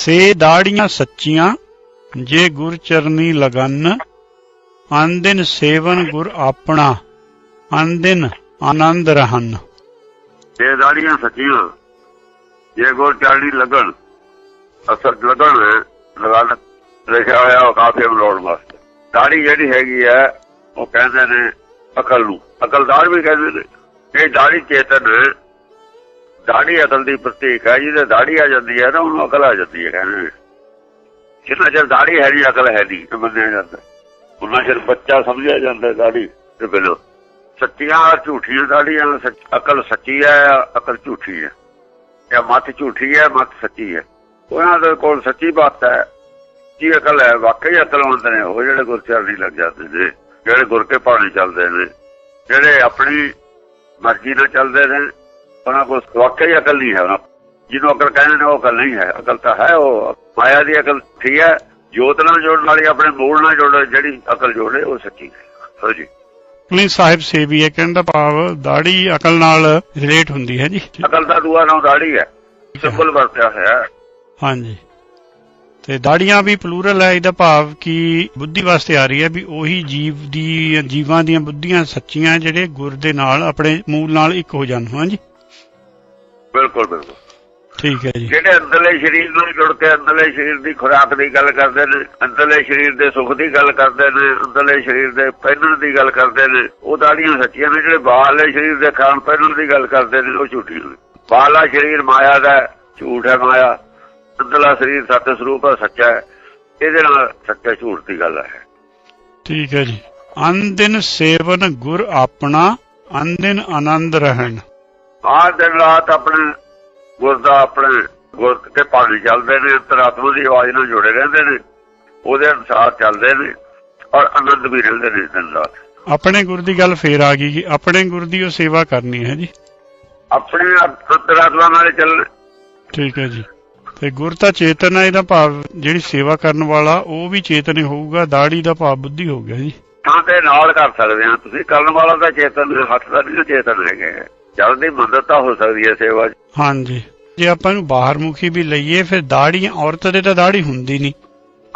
ਸੇ ਦਾੜੀਆਂ ਸੱਚੀਆਂ, ਜੇ ਗੁਰ ਚਰਨੀ ਲਗਨ ਅੰਦਿਨ ਸੇਵਨ ਗੁਰ ਆਪਣਾ ਅੰਦਿਨ ਆਨੰਦ ਰਹਨ। ਇਹ ਦਾੜੀਆਂ ਸੱਚੀਆਂ, ਜੇ ਗੁਰ ਚਾੜੀ ਲੱਗਣ ਅਸਲ ਲੱਗਣ ਲਗਨ ਲਿਖਿਆ ਹੋਇਆ ਉਹ ਕਾਫੀ ਮਲੋੜ ਵਾਸਤੇ। ਦਾੜੀ ਜਿਹੜੀ ਹੈਗੀ ਹੈ, ਉਹ ਕਹਿੰਦੇ ਨੇ ਅਕਲ ਨੂੰ। ਅਕਲਦਾਰ ਵੀ ਕਹਿੰਦੇ ਨੇ, ਇਹ ਦਾੜੀ ਚੇਤਨ ਦਾੜੀ ਅਕਲ ਦੀ ਪ੍ਰਤੀਕ ਹੈ, ਜਿਹਦੇ ਦਾੜੀ ਆ ਜਾਂਦੀ ਹੈ ਨਾ, ਉਹਨੂੰ ਅਕਲ ਆ ਜਾਂਦੀ ਹੈ ਕਹਿੰਦੇ। ਜਿੰਨਾ ਚਿਰ ਦਾੜੀ ਹੈ ਨਹੀਂ, ਅਕਲ ਹੈ ਨਹੀਂ ਮੰਨਿਆ ਜਾਂਦਾ। ਉਹਨਾਂ ਚਿਰ ਬੱਚਾ ਸਮਝਿਆ ਜਾਂਦਾ ਦਾੜੀ ਤੇ ਬਿਲੋ ਸੱਚੀਆਂ ਝੂਠੀਆਂ ਦਾੜੀਆਂ ਅਕਲ ਸੱਚੀ ਹੈ, ਅਕਲ ਝੂਠੀ ਹੈ। ਇਹ ਮੱਤ ਝੂਠੀ ਹੈ, ਮੱਤ ਸੱਚੀ ਹੈ। ਉਹਨਾਂ ਦੇ ਕੋਲ ਸੱਚੀ ਬਾਤ ਹੈ। ਜੀ ਅਕਲ ਹੈ, ਵਾਕਈ ਅਕਲਵੰਤ ਨੇ ਉਹ, ਜਿਹੜੇ ਗੁਰਚਰਨੀ ਲੱਗ ਜਾਂਦੇ ਨੇ, ਜਿਹੜੇ ਗੁਰ ਕੇ ਪਾਣੀ ਚੱਲਦੇ ਨੇ, ਜਿਹੜੇ ਆਪਣੀ ਮਰਜ਼ੀ ਨਾਲ ਚੱਲਦੇ ਨੇ ਉਹਨਾਂ ਕੋਲ ਵਾਕਈ ਅਕਲ ਨਹੀਂ ਹੈ ਉਹਨਾਂ ਜਿਹਨੂੰ ਅਕਲ ਕਹਿੰਦੇ ਨੇ ਉਹ ਅਕਲ ਨਹੀਂ ਹੈ। ਅਕਲ ਤਾਂ ਹੈ ਉਹ। ਮਾਇਆ ਦੀ ਅਕਲ ਠੀਕ ਹੈ। ਜੋਤ ਨਾਲ ਜੋੜਨ ਵਾਲੀ ਆਪਣੇ ਮੂਲ ਨਾਲ ਜੋੜ ਜਿਹੜੀ ਅਕਲ ਜੋੜੇ ਉਹ ਸੱਚੀ ਹੈ। ਜੀ। ਨਹੀਂ ਸਾਹਿਬ ਸੇਵੀ ਹੈ ਕਹਿਣ ਦਾ ਭਾਵ ਦਾੜੀ ਅਕਲ ਨਾਲ ਰਿਲੇਟ ਹੁੰਦੀ ਹੈ ਜੀ। ਅਕਲ ਦਾ ਦੂਆ ਨਾਮ ਦਾੜੀ ਹੈ। ਸਿੰਬਲ ਵਰਤਿਆ ਹੋਇਆ। ਹਾਂਜੀ। ਤੇ ਦਾੜੀਆਂ ਵੀ ਪਲੂਰਲ ਹੈ ਇਹਦਾ ਭਾਵ ਕਿ ਬੁੱਧੀ ਵਾਸਤੇ ਆ ਰਹੀ ਹੈ ਵੀ ਉਹੀ ਜੀਵ ਦੀ ਜੀਵਾਂ ਦੀਆਂ ਬੁੱਧੀਆਂ ਸੱਚੀਆਂ ਜਿਹੜੇ ਗੁਰ ਦੇ ਨਾਲ ਆਪਣੇ ਮੂਲ ਨਾਲ ਇੱਕ ਹੋ ਜਾਣ। ਹਾਂਜੀ। ਬਿਲਕੁਲ ਬਿਲਕੁਲ। ਠੀਕ ਹੈ ਜੀ। ਜਿਹੜੇ ਅੰਦਰਲੇ ਸਰੀਰ ਨਾਲ ਜੁੜ ਕੇ ਅੰਦਰਲੇ ਸਰੀਰ ਦੀ ਖੁਰਾਕ ਦੀ ਗੱਲ ਕਰਦੇ ਨੇ ਅੰਦਰਲੇ ਸਰੀਰ ਦੇ ਸੁੱਖ ਦੀ ਗੱਲ ਕਰਦੇ ਨੇ ਅੰਦਰਲੇ ਸਰੀਰ ਦੇ ਪਹਿਨਣ ਦੀ ਗੱਲ ਕਰਦੇ ਨੇ ਉਹ ਦਾੜੀਆਂ ਸੱਚੀਆਂ ਨੇ ਜਿਹੜੇ ਬਾਹਰਲੇ ਸਰੀਰ ਦੇ ਖਾਣ ਪਹਿਨਣ ਦੀ ਗੱਲ ਕਰਦੇ ਨੇ ਉਹ ਝੂਠੀ ਨੇ। ਬਾਹਰਲਾ ਸਰੀਰ ਮਾਇਆ ਦਾ ਝੂਠ ਹੈ ਮਾਇਆ। ਅੰਦਰਲਾ ਸਰੀਰ ਸੱਚ ਸਰੂਪ ਹੈ ਸੱਚਾ ਹੈ। ਇਹਦੇ ਨਾਲ ਸੱਚਾ ਝੂਠ ਦੀ ਗੱਲ ਹੈ। ਠੀਕ ਹੈ ਜੀ। ਅੰਦਿਨ ਸੇਵਨ ਗੁਰ ਆਪਣਾ ਅੰਦਿਨ ਆਨੰਦ ਰਹਿਣ। ਆਹ ਦਿਨ ਰਾਤ ਆਪਣੇ ਗੁਰ ਦਾ ਆਪਣੇ ਗੁਰ ਕੇ ਪਾਣੀ ਚੱਲਦੇ ਨੇ ਅੰਤਰਾਤਮਾ ਦੀ ਆਵਾਜ਼ ਨਾਲ ਜੁੜੇ ਰਹਿੰਦੇ ਨੇ ਉਹਦੇ ਅਨੁਸਾਰ ਚੱਲਦੇ ਨੇ ਔਰ ਆਨੰਦ ਵੀ ਰਹਿੰਦੇ ਨੇ ਦਿਨ ਰਾਤ। ਆਪਣੇ ਗੁਰ ਦੀ ਗੱਲ ਫੇਰ ਆ ਗਈ ਕਿ ਆਪਣੇ ਗੁਰ ਦੀ ਉਹ ਸੇਵਾ ਕਰਨੀ ਹੈ ਜੀ। ਆਪਣੇ ਅੰਤਰਾਤਮਾ ਨਾਲ ਚੱਲਣ ਠੀਕ ਹੈ ਜੀ। ਤੇ ਗੁਰ ਤਾਂ ਚੇਤਨ ਹੈ ਇਹਦਾ ਭਾਵ ਜਿਹੜੀ ਸੇਵਾ ਕਰਨ ਵਾਲਾ ਉਹ ਵੀ ਚੇਤਨ ਹੋਊਗਾ ਦਾੜੀ ਦਾ ਭਾਵ ਬੁੱਧੀ ਹੋ ਗਿਆ ਜੀ। ਤਾਂ ਤੇ ਨਾਲ ਕਰ ਸਕਦੇ ਆ ਤੁਸੀਂ ਕਰਨ ਵਾਲਾ ਤਾਂ ਚੇਤਨ ਹੱਥ ਦਾ ਨਹੀਂ ਚੇਤਨ ਹੈਗੇ ਜਦ ਦੀ ਮਦਦਤਾ ਹੋ ਸਕਦੀ ਹੈ ਸੇਵਾ 'ਚ। ਹਾਂਜੀ। ਜੇ ਆਪਾਂ ਨੂੰ ਬਾਹਰ ਮੁਖੀ ਵੀ ਲਈਏ ਫਿਰ ਦਾੜੀ ਔਰਤ ਦੇ ਤਾਂ ਦਾੜੀ ਹੁੰਦੀ ਨਹੀਂ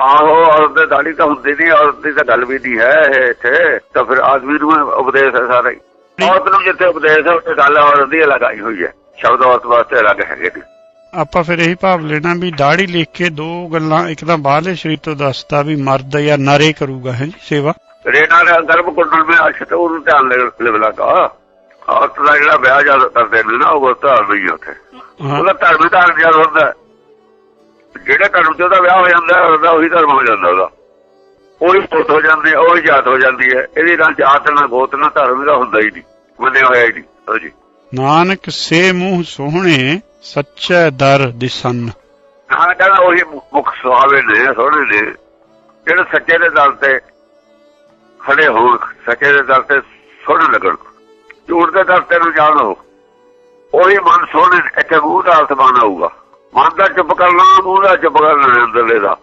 ਆਹੋ ਔਰਤ ਦੇ ਦਾੜੀ ਤਾਂ ਹੁੰਦੀ ਨਹੀਂ ਔਰਤ ਦੀ ਤਾਂ ਗੱਲ ਵੀ ਨਹੀਂ ਹੈ ਇਹ ਇੱਥੇ। ਤਾਂ ਫਿਰ ਆਦਮੀ ਨੂੰ ਉਪਦੇਸ਼ ਹੈ ਸਾਰਾ ਔਰਤ ਨੂੰ ਜਿੱਥੇ ਉਪਦੇਸ਼ ਹੈ ਉੱਥੇ ਗੱਲ ਔਰਤ ਦੀ ਅਲੱਗ ਆਈ ਹੋਈ ਹੈ। ਸ਼ਬਦ ਔਰਤ ਵਾਸਤੇ ਅਲੱਗ ਹੈਗੇ ਨੇ। ਆਪਾਂ ਫਿਰ ਇਹੀ ਭਾਵ ਲੈਣਾ ਵੀ ਦਾੜੀ ਲਿਖ ਕੇ ਦੋ ਗੱਲਾਂ ਇੱਕ ਤਾਂ ਬਾਹਰਲੇ ਸਰੀਰ ਤੋਂ ਦੱਸਤਾ ਵੀ ਮਰਦ ਜਾਂ ਨਰੇ ਕਰੂਗਾ ਹੈ ਜੀ ਸੇਵਾ। ਦਾ ਗਰਭ ਕੁੰਡਲ ਮੇ ਅਸ਼ਤ ਉਹਨੂੰ ਧਿਆਨ ਲੈਵਲਾ ਕਾ ਔਰਤ ਦਾ ਜਿਹੜਾ ਵਿਆਹ ਜਦ ਕਰਦੇ ਨੇ ਨਾ ਉਹ ਧਾਰ ਨਹੀਂ ਉੱਥੇ। ਹਾਂ। ਉਹਦਾ ਧਰਮ ਧਾਰਨ ਜਦ ਹੁੰਦਾ ਹੈ। ਜਿਹੜਾ ਧਰਮ ਉਹਦਾ ਵਿਆਹ ਹੋ ਜਾਂਦਾ ਹੈ, ਉਹਦਾ ਉਹੀ ਧਰਮ ਹੋ ਜਾਂਦਾ ਉਹਦਾ। ਉਹੀ ਪੁੱਤ ਹੋ ਜਾਂਦੀ ਹੈ ਉਹੀ ਜਾਤ ਹੋ ਜਾਂਦੀ ਹੈ। ਇਹਦੀ ਨਾਲ ਜਾਤ ਨਾ ਗੋਤ ਨਾ ਧਰਮ ਦਾ ਹੁੰਦਾ ਹੀ ਨਹੀਂ ਮੰਨਿਆ ਹੋਇਆ ਹੀ ਨਹੀਂ। ਹਾਂਜੀ ਨਾਨਕ ਸੇ ਮੂੰਹ ਸੋਹਣੇ ਸੱਚੇ ਦਰ ਦਿਸਨ। ਹਾਂ ਕਹਿੰਦਾ ਉਹੀ ਮੁਖ ਸੁਹਾਵੇ ਨੇ ਸੋਹਣੇ ਨੇ। ਜਿਹੜੇ ਸੱਚੇ ਦੇ ਦਰ ਤੇ ਖੜੇ ਹੋਣ ਸੱਚੇ ਦੇ ਦਰ ਤੇ ਸੋਹਣੇ ਲੱਗਣ। ਝੂਠ ਦੇ ਦਰ ਤੇ ਨੂੰ ਜਾਣੋ ਉਹੀ ਮਨ ਸੋਹਣੇ ਇੱਥੇ ਮੂੰਹ ਦਾ ਅਸਮਾਨ ਆਊਗਾ। ਮਨ ਦਾ ਚੁੱਪ ਕਰਨਾ, ਮੂੰਹ ਦਾ ਚੁੱਪ ਕਰਨਾ ਅੰਦਰਲੇ ਦਾ।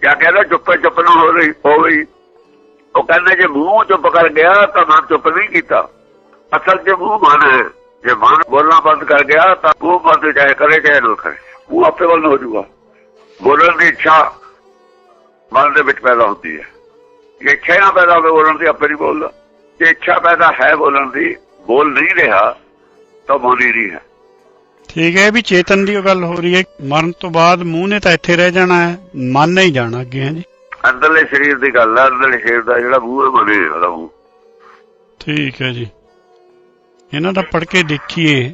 ਕਿਆ ਕਹਿੰਦਾ ਚੁੱਪੇ ਚੁੱਪ ਨਾ ਹੋ ਰਹੀ, ਹੋ ਗਈ। ਉਹ ਕਹਿੰਦੇ ਜੇ ਮੂੰਹ ਚੁੱਪ ਕਰ ਗਿਆ ਤਾਂ ਮਨ ਚੁੱਪ ਨਹੀਂ ਕੀਤਾ। ਅਸਲ 'ਚ ਮੂੰਹ ਮਨ ਹੈ। ਜੇ ਮਨ ਬੋਲਣਾ ਬੰਦ ਕਰ ਗਿਆ ਤਾਂ ਮੂੰਹ ਬੰਦ ਚਾਹੇ ਕਰੇ ਚਾਹੇ ਨਾ ਕਰੇ। ਉਹ ਆਪੇ ਵੱਲ ਨੂੰ ਹੋ ਜਾਊਗਾ। ਬੋਲਣ ਦੀ ਇੱਛਾ ਮਨ ਦੇ ਵਿੱਚ ਪੈਦਾ ਹੁੰਦੀ ਹੈ। ਜੇ ਇੱਛਾ ਨਾ ਪੈਦਾ ਹੋਵੇ, ਬੋਲਣ ਦੀ ਆਪੇ ਨਹੀਂ ਬੋਲਦਾ। ਜੇ ਇੱਛਾ ਪੈਦਾ ਹੈ ਬੋਲਣ ਦੀ ਬੋਲ ਨਹੀਂ ਰਿਹਾ ਤਾਂ ਬੋਲੀ ਨਹੀਂ ਹੈ। ਠੀਕ ਹੈ ਵੀ ਚੇਤਨ ਦੀ ਗੱਲ ਹੋ ਰਹੀ ਹੈ ਮਰਨ ਤੋਂ ਬਾਅਦ ਮੂੰਹ ਨੇ ਤਾਂ ਇੱਥੇ ਰਹਿ ਜਾਣਾ ਹੈ ਮਨ ਨਹੀਂ ਜਾਣਾ ਅੱਗੇ ਹੈ ਜੀ। ਅੰਦਰਲੇ ਸਰੀਰ ਦੀ ਗੱਲ ਹੈ ਅੰਦਰਲੇ ਸਰੀਰ ਦਾ ਜਿਹੜਾ ਮੂੰਹ ਹੈ ਬਣੇ ਉਹਦਾ ਮੂੰਹ। ਠੀਕ ਹੈ ਜੀ। ਇਹਨਾਂ ਦਾ ਪੜ ਕੇ ਦੇਖੀਏ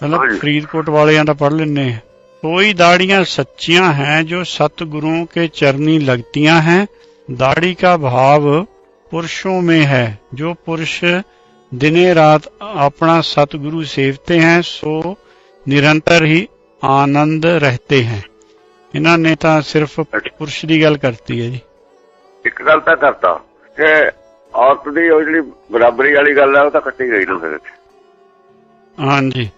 ਪਹਿਲਾਂ ਫਰੀਦਕੋਟ ਵਾਲਿਆਂ ਦਾ ਪੜ ਲੈਣੇ ਕੋਈ ਦਾੜੀਆਂ ਸੱਚੀਆਂ ਹੈ ਜੋ ਸਤਿਗੁਰੂ ਕੇ ਚਰਨੀ ਲਗਤੀਆਂ ਹੈ ਦਾੜੀ ਕਾ ਭਾਵ पुरुषों में है जो पुरुष दिने रात अपना सतगुरु सेवते हैं सो निरंतर ही आनंद रहते हैं ਇਹਨਾਂ ਨੇ ਤਾਂ ਸਿਰਫ ਪੁਰਸ਼ ਦੀ ਗੱਲ ਕਰਤੀ ਹੈ ਜੀ ਇੱਕ ਗੱਲ ਤਾਂ ਕਰਤਾ ਕਿ ਔਰਤ ਦੀ ਉਹ ਜਿਹੜੀ ਬਰਾਬਰੀ ਵਾਲੀ ਗੱਲ ਹੈ ਉਹ ਤਾਂ ਕੱਟੀ ਗਈ ਨਾ ਫਿਰ ਇੱਥੇ। ਹਾਂਜੀ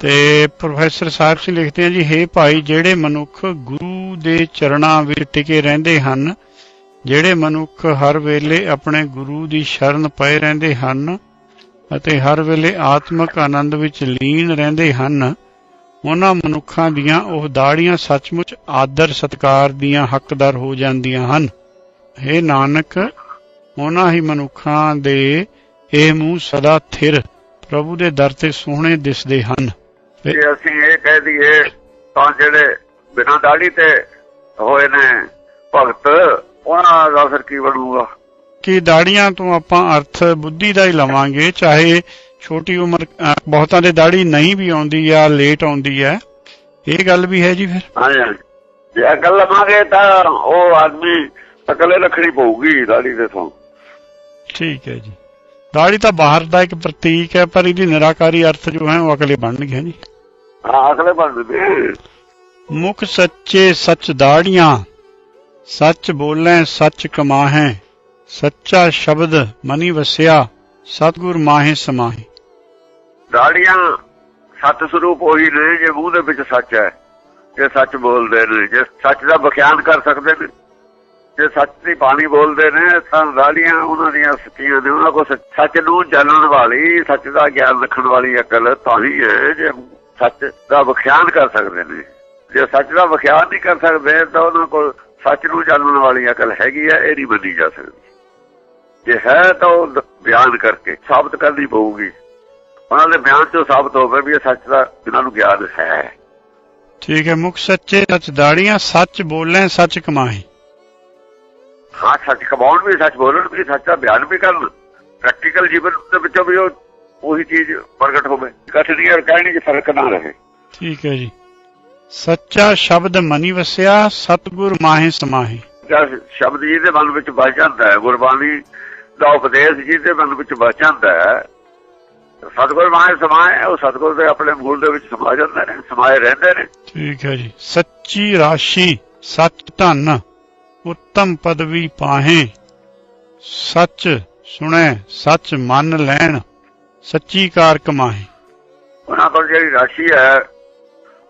ਤੇ ਪ੍ਰੋਫੈਸਰ ਸਾਹਿਬ ਸਿੰਘ ਲਿਖਦੇ ਆ ਜੀ ਹੇ ਭਾਈ ਜਿਹੜੇ ਮਨੁੱਖ ਗੁਰੂ ਦੇ ਚਰਨਾਂ ਵਿੱਚ ਟਿਕੇ ਰਹਿੰਦੇ ਹਨ ਜਿਹੜੇ ਮਨੁੱਖ ਹਰ ਵੇਲੇ ਆਪਣੇ ਗੁਰੂ ਦੀ ਸ਼ਰਨ ਪਏ ਰਹਿੰਦੇ ਹਨ ਅਤੇ ਹਰ ਵੇਲੇ ਆਤਮਿਕ ਆਨੰਦ ਵਿੱਚ ਲੀਨ ਰਹਿੰਦੇ ਹਨ, ਉਹਨਾਂ ਮਨੁੱਖਾਂ ਦੀਆਂ ਉਹ ਦਾੜੀਆਂ ਸੱਚਮੁੱਚ ਆਦਰ ਸਤਕਾਰ ਦੀਆਂ ਹੱਕਦਾਰ ਹੋ ਜਾਂਦੀਆਂ ਹਨ। हे ਨਾਨਕ, ਉਹਨਾਂ ਹੀ ਮਨੁੱਖਾਂ ਦੇ ਇਹ ਮੂੰਹ ਸਦਾ ਥਿਰ, ਪ੍ਰਭੂ ਦੇ ਦਰ ਤੇ ਸੋਹਣੇ ਦਿਸਦੇ ਹਨ। ਜੇ ਅਸੀਂ ਇਹ ਕਹਿ ਦਈਏ, ਤਾਂ ਜਿਹੜੇ ਬਿਨਾਂ ਦਾੜੀ ਤੇ ਹੋਏ ਨੇ ਭਗਤ ਉਹਨਾਂ ਦਾ ਫਿਰ ਕੀ ਬਣੂਗਾ? ਕਿ ਦਾੜੀਆਂ ਤੋਂ ਆਪਾਂ ਅਰਥ ਬੁੱਧੀ ਦਾ ਹੀ ਲਵਾਂਗੇ ਚਾਹੇ ਛੋਟੀ ਉਮਰ ਬਹੁਤਾਂ ਦੇ ਦਾੜੀ ਨਹੀਂ ਵੀ ਆਉਂਦੀ ਜਾਂ ਲੇਟ ਆਉਂਦੀ ਹੈ ਇਹ ਗੱਲ ਵੀ ਹੈ ਜੀ ਫਿਰ? ਹਾਂਜੀ ਹਾਂਜੀ। ਜੇ ਅਕਲ ਲਵਾਂਗੇ ਤਾਂ ਉਹ ਆਦਮੀ ਅਕਲੇ ਰੱਖਣੀ ਪਊਗੀ ਦਾੜੀ ਦੇ ਤੋਂ ਠੀਕ ਹੈ ਜੀ। ਦਾੜੀ ਤਾਂ ਬਾਹਰ ਦਾ ਇੱਕ ਪ੍ਰਤੀਕ ਹੈ ਪਰ ਇਹਦੀ ਨਿਰਾਕਾਰੀ ਅਰਥ ਜੋ ਹੈ ਉਹ ਅਗਲੇ ਬਣਨਗੇ ਜੀ ਹਾਂ ਅਕਲੇ ਬਣਦੇ ਮੁਖ ਸੱਚੇ ਸੱਚ ਦਾੜੀਆਂ। ਸੱਚ ਬੋਲੇ, ਸੱਚ ਕਮਾਹੈ, ਸੱਚਾ ਸ਼ਬਦ ਮਨੀ ਵਸਿਆ, ਸਤਿਗੁਰ ਮਾਹੇ ਸਮਾਹੇ। ਦਾੜੀਆਂ ਸਤ ਸਰੂਪ ਉਹੀ ਨੇ, ਜੇ ਮੂੰਹ ਦੇ ਵਿੱਚ ਸੱਚ ਹੈ, ਜੇ ਸੱਚ ਬੋਲਦੇ ਨੇ, ਜੇ ਸੱਚ ਦਾ ਵਿਖਿਆਨ ਕਰ ਸਕਦੇ ਨੇ, ਜੇ ਸੱਚ ਦੀ ਬਾਣੀ ਬੋਲਦੇ ਨੇ, ਤਾਂ ਦਾੜੀਆਂ ਉਹਨਾਂ ਦੀਆਂ ਸੱਚੀਆਂ ਨੇ, ਉਹਨਾਂ ਕੋਲ ਸੱਚ- ਨੂੰ ਜਾਣਨ ਵਾਲੀ, ਸੱਚ ਦਾ ਗਿਆਨ ਰੱਖਣ ਵਾਲੀ ਅਕਲ ਤਾਂ ਹੀ ਹੈ, ਜੇ ਸੱਚ ਦਾ ਵਿਖਿਆਨ ਕਰ ਸਕਦੇ ਨੇ। ਜੇ ਸੱਚ ਦਾ ਵਿਖਿਆਨ ਨਹੀਂ ਕਰ ਸਕਦੇ, ਤਾਂ ਉਹਨਾਂ ਕੋਲ ਸੱਚ ਨੂੰ ਜਾਣਨ ਵਾਲੀ ਅਕਲ ਹੈਗੀ ਹੈ ਇਹ ਨਹੀਂ ਮੰਨੀ ਜਾ ਸਕਦੀ। ਜੇ ਹੈ ਤਾਂ ਉਹ ਬਿਆਨ ਕਰਕੇ ਸਾਬਤ ਕਰਨੀ ਪਊਗੀ। ਉਹਨਾਂ ਦੇ ਬਿਆਨ ਤੋਂ ਸਾਬਤ ਹੋਵੇ ਵੀ ਇਹ ਸੱਚ ਦਾ ਇਹਨਾਂ ਨੂੰ ਗਿਆਨ ਹੈ। ਠੀਕ ਹੈ ਮੁਖ ਸੱਚੇ ਸੱਚ ਦਾੜੀਆਂ ਸੱਚ ਬੋਲੇ ਸੱਚ ਕਮਾਹੇ ਹਾਂ ਸੱਚ ਕਮਾਉਣ ਵੀ ਸੱਚ ਬੋਲਣ ਵੀ ਸੱਚ ਦਾ ਬਿਆਨ ਵੀ ਕਰਨ। ਪ੍ਰੈਕਟੀਕਲ ਜੀਵਨ ਦੇ ਵਿੱਚੋਂ ਵੀ ਉਹ ਉਹੀ ਚੀਜ਼ ਪ੍ਰਗਟ ਹੋਵੇ। ਔਰ ਕਹਿਣੀ 'ਚ ਫ਼ਰਕ ਨਾ ਰਹੇ। ਠੀਕ ਹੈ ਜੀ। ਸੱਚਾ ਸ਼ਬਦ ਮਨੀ ਵਸਿਆ ਸਤਿਗੁਰ ਮਾਹੇ ਸਮਾਹੇ। ਜਦ ਸ਼ਬਦ ਜੀ ਦੇ ਮਨ ਵਿੱਚ ਵਸ ਜਾਂਦਾ ਹੈ ਗੁਰਬਾਣੀ ਦਾ ਉਪਦੇਸ਼ ਜੀ ਦੇ ਮਨ ਵਿੱਚ ਵਸ ਜਾਂਦਾ ਹੈ ਸਤਿਗੁਰ ਮਾਏ ਸਮਾਏ ਉਹ ਸਤਿਗੁਰ ਦੇ ਆਪਣੇ ਮੂਲ ਦੇ ਵਿੱਚ ਸਮਾ ਜਾਂਦੇ ਨੇ ਸਮਾਏ ਰਹਿੰਦੇ ਨੇ। ਠੀਕ ਹੈ ਜੀ। ਸੱਚੀ ਰਾਸ਼ੀ ਸੱਚ ਧਨ ਉੱਤਮ ਪਦਵੀ ਪਾਹੇ ਸੱਚ ਸੁਣੈ ਸੱਚ ਮੰਨ ਲੈਣ ਸੱਚੀ ਕਾਰ ਕਮਾਹੇ। ਉਹਨਾਂ ਕੋਲ ਜਿਹੜੀ ਰਾਸ਼ੀ ਹੈ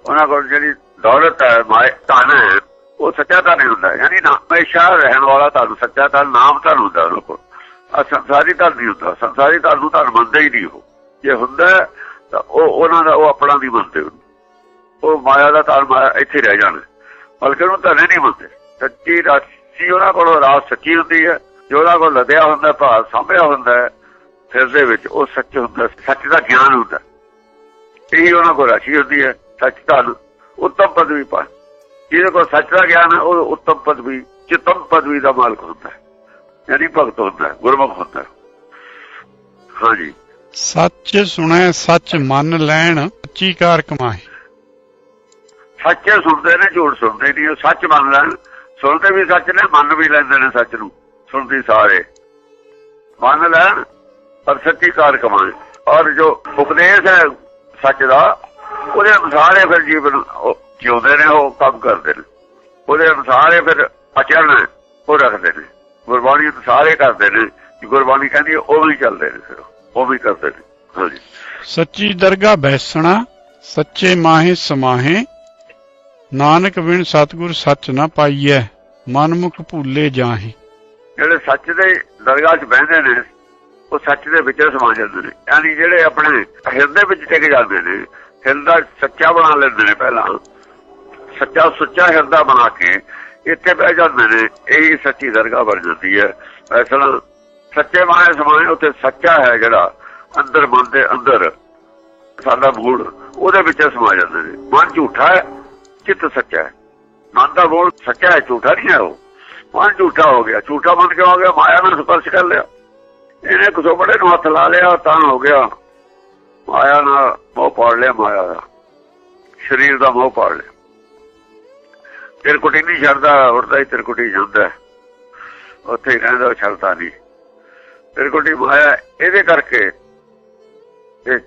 ਉਹਨਾਂ ਕੋਲ ਜਿਹੜੀ ਦੌਲਤ ਹੈ ਮਾਇ ਧਨ ਹੈ, ਉਹ ਸੱਚਾ ਧਨ ਹੀ ਹੁੰਦਾ ਯਾਨੀ ਨਾ ਹਮੇਸ਼ਾ ਰਹਿਣ ਵਾਲਾ ਧਨ ਸੱਚਾ ਧਨ, ਨਾਮ ਧਨ ਹੁੰਦਾ ਉਹਨਾਂ ਕੋਲ। ਆ ਸੰਸਾਰੀ ਧਨ ਨਹੀਂ ਹੁੰਦਾ। ਸੰਸਾਰੀ ਧਨ ਨੂੰ ਧਨ ਮੰਨਦੇ ਹੀ ਨਹੀਂ ਉਹ। ਜੇ ਹੁੰਦਾ ਤਾਂ ਉਹ ਉਹਨਾਂ ਦਾ ਉਹ ਆਪਣਾ ਨਹੀਂ ਮੰਨਦੇ। ਉਹ ਮਾਇਆ ਦਾ ਧਨ ਮਾਇਆ ਇੱਥੇ ਰਹਿ ਜਾਣਾ ਬਲਕਿ ਉਹਨੂੰ ਧਨ ਹੀ ਨਹੀਂ ਮੰਨਦੇ। ਸੱਚੀ ਰਾਸ਼ੀ ਉਹਨਾਂ ਕੋਲ ਰਾਸ ਸੱਚੀ ਹੁੰਦੀ ਹੈ। ਜੋ ਉਹਨਾਂ ਕੋਲ ਲਦਿਆ ਹੁੰਦਾ ਭਾਵ ਸਾਂਭਿਆ ਹੁੰਦਾ ਹੈ, ਫਿਰ ਦੇ ਵਿੱਚ ਉਹ ਸੱਚ ਹੁੰਦਾ ਸੱਚ ਦਾ ਗਿਆਨ ਹੁੰਦਾ ਇਹੀ ਉਹਨਾਂ ਕੋਲ ਰਾਸ਼ੀ ਹੁੰਦੀ ਹੈ। ਸੱਚ ਧਨ ਉੱਤਮ ਪਦਵੀ ਪਾ ਜਿਹਦੇ ਕੋਲ ਸੱਚ ਦਾ ਗਿਆਨ ਹੈ ਉਹ ਉੱਤਮ ਪਦਵੀ ਚਿਤਮ ਪਦਵੀ ਦਾ ਮਾਲਕ ਹੁੰਦਾ ਹੈ। ਯਾਨੀ ਭਗਤ ਹੁੰਦਾ ਹੈ ਗੁਰਮੁਖ ਹੁੰਦਾ ਹੈ। ਹਾਂਜੀ। ਸੱਚ ਸੁਣੈ ਸੱਚ ਮੰਨ ਲੈਣ ਸੱਚੀ ਕਾਰ ਕਮਾਹੇ ਸੱਚ ਸੁਣਦੇ ਨੇ ਝੂਠ ਸੁਣਦੇ ਨਹੀਂ। ਉਹ ਸੱਚ ਮੰਨ ਲੈਣ ਸੁਣਦੇ ਵੀ ਸੱਚ ਨੇ ਮੰਨ ਵੀ ਲੈਂਦੇ ਨੇ ਸੱਚ ਨੂੰ। ਸੁਣਦੇ ਸਾਰੇ। ਮੰਨ ਲੈਣ ਪਰ ਸੱਚੀ ਕਾਰ ਕਮਾਏ ਔਰ ਜੋ ਉਪਦੇਸ਼ ਹੈ ਸੱਚ ਦਾ ਉਹਦੇ ਅਨੁਸਾਰ ਹੀ ਫਿਰ ਜੀਵਨ ਜਿਉਂਦੇ ਨੇ ਉਹ ਕੰਮ ਕਰਦੇ ਨੇ। ਉਹਦੇ ਅਨੁਸਾਰ ਹੀ ਫਿਰ ਆਚਰਣ ਉਹ ਰੱਖਦੇ ਨੇ। ਗੁਰਬਾਣੀ ਅਨੁਸਾਰ ਹੀ ਕਰਦੇ ਨੇ ਗੁਰਬਾਣੀ ਕਹਿੰਦੀ ਉਹ ਵੀ ਚੱਲਦੇ ਨੇ ਫਿਰ ਉਹ ਵੀ ਕਰਦੇ ਨੇ। ਹਾਂਜੀ। ਸੱਚੀ ਦਰਗਾ ਬੈਸਣਾ ਸੱਚੇ ਮਾਹੇ ਸਮਾਹੇ ਨਾਨਕ ਬਿਨ ਸਤਿਗੁਰ ਸੱਚ ਨਾ ਪਾਈਐ ਮਨਮੁਖ ਭੂਲੇ ਜਾਹੇ। ਜਿਹੜੇ ਸੱਚ ਦੇ ਦਰਗਾਹ 'ਚ ਬਹਿੰਦੇ ਨੇ ਉਹ ਸੱਚ ਦੇ ਵਿੱਚ ਸਮਾ ਜਾਂਦੇ ਨੇ। ਯਾਨੀ ਜਿਹੜੇ ਆਪਣੇ ਹਿਰਦੇ ਵਿੱਚ ਟਿਕ ਜਾਂਦੇ ਨੇ ਹਿਰਦਾ ਸੱਚਾ ਬਣਾ ਲੈਂਦੇ ਨੇ ਪਹਿਲਾਂ। ਸੱਚਾ ਸੁੱਚਾ ਹਿਰਦਾ ਬਣਾ ਕੇ ਇੱਥੇ ਬਹਿ ਜਾਂਦੇ ਨੇ, ਇਹੀ ਸੱਚੀ ਦਰਗਾਹ ਬਣ ਜਾਂਦੀ ਹੈ। ਅਸਲ ਸੱਚੇ ਮਾਣੇ ਸਮਾਏ ਉੱਤੇ ਸੱਚਾ ਹੈ ਜਿਹੜਾ, ਅੰਦਰ ਮਨ ਦੇ ਅੰਦਰ। ਸਾਡਾ ਮੂੜ ਉਹਦੇ ਵਿੱਚ ਸਮਾ ਜਾਂਦੇ ਨੇ। ਮਨ ਝੂਠਾ ਹੈ, ਚਿੱਤ ਸੱਚਾ ਹੈ। ਮਨ ਦਾ ਮੂੜ ਸੱਚਾ ਹੈ, ਝੂਠਾ ਨਹੀਂ ਹੈ ਉਹ। ਮਨ ਝੂਠਾ ਹੋ ਗਿਆ, ਝੂਠਾ ਮਨ ਕਿਉਂ ਹੋ ਗਿਆ, ਮਾਇਆ ਨੇ ਸਪਰਸ਼ ਕਰ ਲਿਆ। ਇਹਨੇ ਕੁਸੋ ਬੜੇ ਨੂੰ ਹੱਥ ਲਾ ਲਿਆ, ਤਾਂ ਹੋ ਗਿਆ। ਮਾਇਆ ਨਾਲ ਮੋਹ ਪਾੜ ਲਿਆ, ਮਾਇਆ ਦਾ। ਸਰੀਰ ਦਾ ਮੋਹ ਪਾੜ ਲਿਆ। ਤਿਰਕੁਟੀ ਨਹੀਂ ਛੱਡਦਾ ਉੜਦਾ ਹੀ ਤਿਰਕੁਟੀ ਜਾਂਦਾ ਉੱਥੇ ਹੀ ਰਹਿੰਦਾ ਛੱਡਦਾ ਨਹੀਂ। ਤਿਰਕੁਟੀ ਮਾਇਆ, ਇਹਦੇ ਕਰਕੇ ਇਹ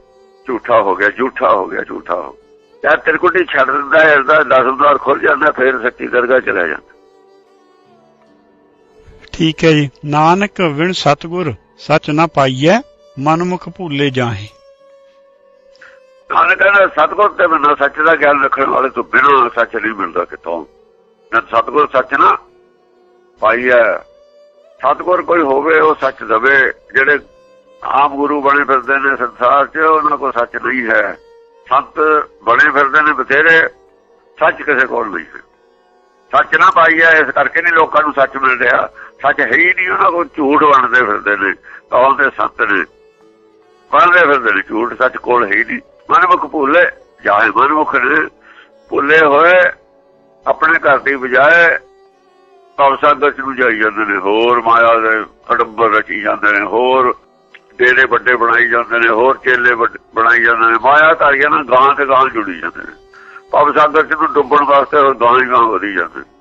ਝੂਠਾ ਹੋ ਗਿਆ, ਝੂਠਾ ਹੋ ਗਿਆ, ਝੂਠਾ ਹੋ ਗਿਆ। ਜਦ ਤਿਰਕੁਟੀ ਛੱਡ ਦਿੰਦਾ ਹੈ ਇਹਦਾ ਦਸ ਖੁੱਲ ਜਾਂਦਾ, ਫੇਰ ਸੱਚੀ ਦਰਗਾਹ ਚਲਾ ਜਾਂਦਾ। ਠੀਕ ਹੈ ਜੀ। ਨਾਨਕ ਵਿਣ ਸਤਿਗੁਰ, ਸੱਚ ਨਾ ਪਾਈਐ, ਮਨਮੁਖ ਭੂਲੇ ਜਾਹੇ। ਨਾਲ ਕਹਿੰਦਾ, ਸਤਗੁਰ ਤੇ ਬਿਨਾਂ ਸੱਚ ਦਾ ਗਿਆਨ ਰੱਖਣ ਵਾਲੇ ਤੋਂ ਬਿਨਾਂ ਸੱਚ ਨਹੀਂ ਮਿਲਦਾ ਕਿਤੋਂ। ਜਦ ਸਤਗੁਰ ਸੱਚ ਨਾ ਪਾਈ ਹੈ, ਸਤਗੁਰ ਕੋਈ ਹੋਵੇ, ਉਹ ਸੱਚ ਦਵੇ। ਜਿਹੜੇ ਆਮ ਗੁਰੂ ਬਣੇ ਫਿਰਦੇ ਨੇ ਸੰਸਾਰ 'ਚ, ਉਹਨਾਂ ਕੋਲ ਸੱਚ ਨਹੀਂ ਹੈ। ਸੰਤ ਬਣੇ ਫਿਰਦੇ ਨੇ ਬਥੇਰੇ, ਸੱਚ ਕਿਸੇ ਕੋਲ ਨਹੀਂ ਹੈ। ਸੱਚ ਨਾ ਪਾਈਆ ਇਸ ਕਰਕੇ ਨਹੀਂ ਲੋਕਾਂ ਨੂੰ ਸੱਚ ਮਿਲ ਰਿਹਾ। ਸੱਚ ਹੈ ਹੀ ਨਹੀਂ, ਉਹਨਾਂ ਕੋਲ ਝੂਠ ਬਣਦੇ ਫਿਰਦੇ ਨੇ। ਕੌਲ ਦੇ ਸੰਤ ਨੇ? ਬਣਦੇ ਫਿਰਦੇ ਨੇ, ਝੂਠ ਸੱਚ ਕੋਲ ਹੈ ਹੀ ਨਹੀਂ। ਮਨਮੁਖ ਭੁੱਲੇ ਜਾਏ ਮਨਮੁਖ ਨੇ ਭੁੱਲੇ ਹੋਏ, ਆਪਣੇ ਘਰ ਦੀ ਬਜਾਏ ਕੌਸਾ ਨੂੰ ਜਾਈ ਜਾਂਦੇ ਨੇ, ਹੋਰ ਮਾਇਆ ਦੇ ਅਡੰਬਰ ਰਚੀ ਜਾਂਦੇ ਨੇ, ਹੋਰ ਡੇਰੇ ਵੱਡੇ ਬਣਾਈ ਜਾਂਦੇ ਨੇ, ਹੋਰ ਚੇਲੇ ਵੱਡੇ, ਬਣਾਈ ਜਾਂਦੇ ਨੇ, ਮਾਇਆ ਧਾਰੀਆਂ ਨਾਲ ਗਾਂ ਤੇ ਗਾਂ ਜੁੜੀ ਜਾਂਦੇ ਨੇ ਭਵ ਸਾਗਰ ਚ ਨੂੰ ਡੁੱਬਣ ਵਾਸਤੇ ਹੋਰ ਗਾਂ ਹੀ ਗਾਂ ਵਧੀ ਜਾਂਦੇ ਨੇ।